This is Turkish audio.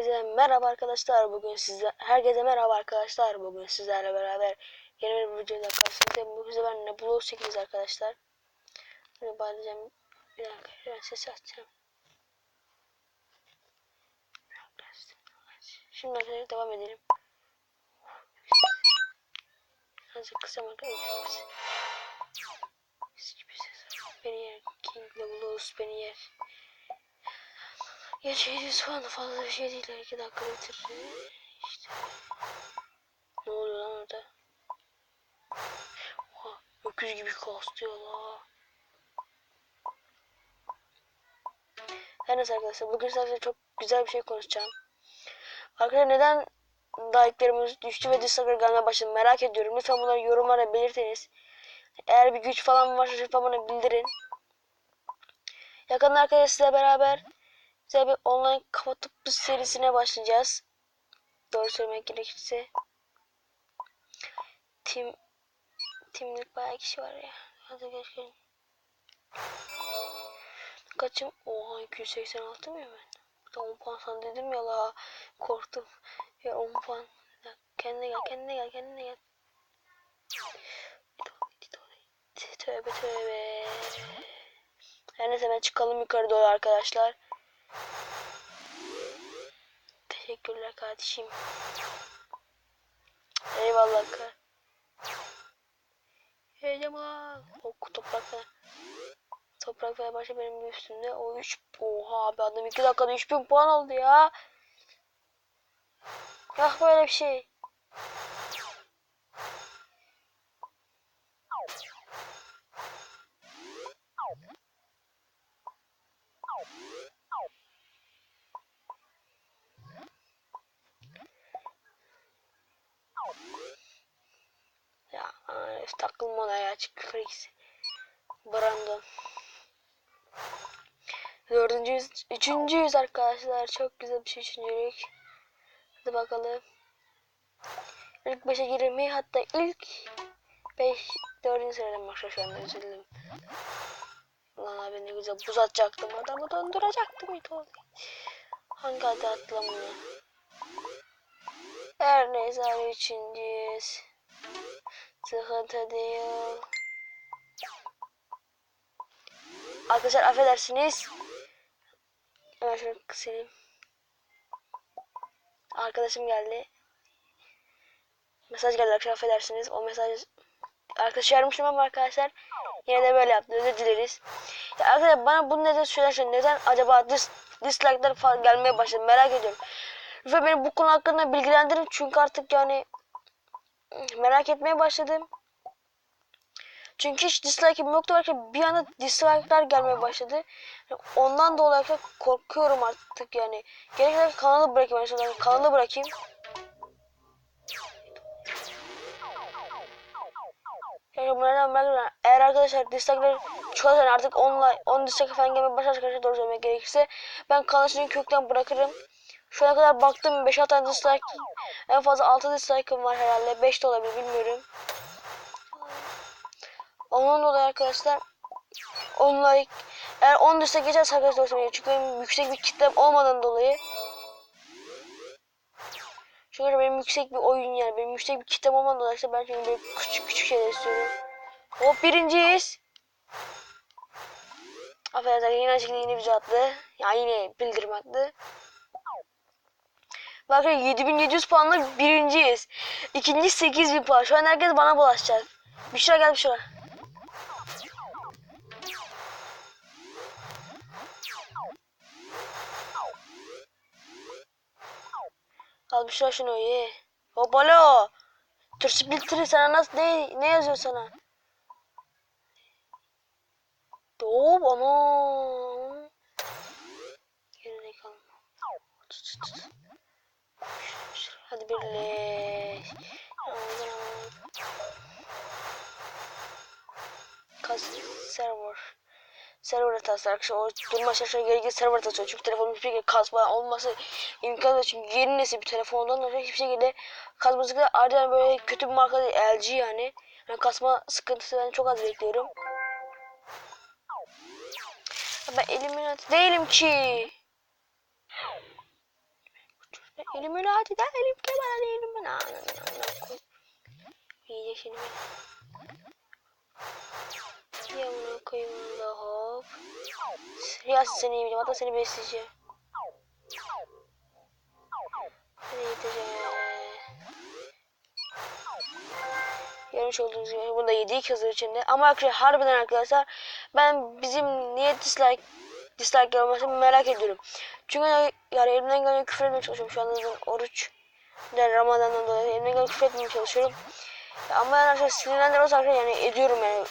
Herkese merhaba arkadaşlar. Bugün sizler herkese merhaba arkadaşlar. Bugün sizlerle beraber yeni bir videoda karşınızdayım. Bu sefer ne Blow 8 arkadaşlar. Şimdi bağlayacağım. Bir dakika ben ses açacağım. Şimdi arkadaşlar devam edelim. Azıcık kısa arkadaşlar. Beni yer. King Blows beni yer. Ya şeydi şu anda fazla bir şey değil. 2 dakika bitirir. İşte. Ne oluyor lan orada? Oha. Öküz gibi kastıyor la. Her neyse arkadaşlar. Bugün size çok güzel bir şey konuşacağım. Arkadaşlar neden like'larımız düştü ve dislike'lar gelmeye başladı merak ediyorum. Lütfen bunları yorumlara belirtiniz. Eğer bir güç falan varsa lütfen bana bildirin. Yakında arkadaşlar sizle beraber Size bir online kafa topu serisine başlayacağız. Doğru söylemek gerekirse. Tim Timlik bayağı kişi var ya. Hadi geçelim. Kaçım? Oha 286 mı ben? Bir de 10 puan san dedim ya la. Korktum. Ya 10 puan. Ya kendine gel, kendine gel, kendine gel. Tövbe tövbe. Her neyse ben çıkalım yukarı doğru arkadaşlar. Teşekkürler kardeşim. Eyvallah kar. Heyecan Ok toprak ver. Toprak ver başa benim üstümde. O 3 Oha abi adam 2 dakikada 3000 puan aldı ya. Yah böyle bir şey. Ya öf, takılma ona ya çık Frix. Brandon. Dördüncü yüz, üçüncü yüz arkadaşlar. Çok güzel bir şey üçüncülük. Hadi bakalım. İlk beşe girmeyi hatta ilk beş dördüncü sıradan başla şu anda üzüldüm. Lan abi ne güzel buz atacaktım adamı donduracaktım it. Hangi adı atlamıyor? Her neyse abi üçüncüyüz. Sıkıntı değil. Arkadaşlar affedersiniz. Hemen şunu kısayım. Arkadaşım geldi. Mesaj geldi arkadaşlar affedersiniz. O mesaj arkadaşı yarmışım ama arkadaşlar yine de böyle yaptı. Özür dileriz. Ya arkadaşlar bana bunu neden söylersen neden acaba dis dislike'lar falan gelmeye başladı merak ediyorum. Lütfen beni bu konu hakkında bilgilendirin çünkü artık yani merak etmeye başladım. Çünkü hiç dislike'im yoktu belki bir anda dislike'lar gelmeye başladı. Ondan dolayı korkuyorum artık yani. Gerekirse kanalı bırakayım. Yani kanalı bırakayım. Eğer arkadaşlar dislike'ler çoğalırsa artık online 10 dislike falan gelmeye başlar arkadaşlar doğru söylemek gerekirse ben kanalı kökten bırakırım. Şu ana kadar baktım 5-6 tane dislike en fazla 6 dislike'ım var herhalde 5 de olabilir bilmiyorum. Onun dolayı arkadaşlar 10 like eğer 10 dislike geçerse arkadaşlar söylemek çünkü benim yüksek bir kitlem olmadan dolayı çünkü benim yüksek bir oyun yani benim yüksek bir kitlem olmadan dolayı işte ben çünkü böyle küçük küçük şeyler istiyorum. Hop birinciyiz. Affedersin yine açıkta yine video attı. Yani yine bildirim attı. Bakın 7700 puanla birinciyiz. İkinci 8000 puan. Şu an herkes bana bulaşacak. Büşra gel Büşra. Al Büşra şunu ye. Hopalo. Tur splitter'ı sana nasıl ne, ne yazıyor sana? Doğum ana. Geride kalma. Hadi birleş. Kas server. Server hatası arkadaşlar. O durma şaşırıyor gerekli server hatası. Çünkü telefonun hiçbir şekilde kasma olması imkansız. Çünkü yeni nesil bir telefondan dolayı hiçbir şekilde kasması kadar ardından böyle kötü bir marka değil. LG yani. yani kasma sıkıntısı ben çok az bekliyorum. Ben elimin değilim ki. Elimin hadi de elim kemer elim ben İyice şimdi. Yamına koyayım da hop. Riyaz seni yemeyeceğim hatta seni besleyeceğim. Seni yiyeceğim. Görmüş olduğunuz gibi bunu da yedik hızır içinde. Ama arkadaşlar harbiden arkadaşlar ben bizim niye dislike dislike gelmesini merak ediyorum. Çünkü yani elimden gelen küfür etmeye çalışıyorum. Şu anda zaten oruç yani Ramazan'dan dolayı elimden gelen küfür etmeye çalışıyorum. Ama yani arkadaşlar sinirlendirmez arkadaşlar yani ediyorum yani.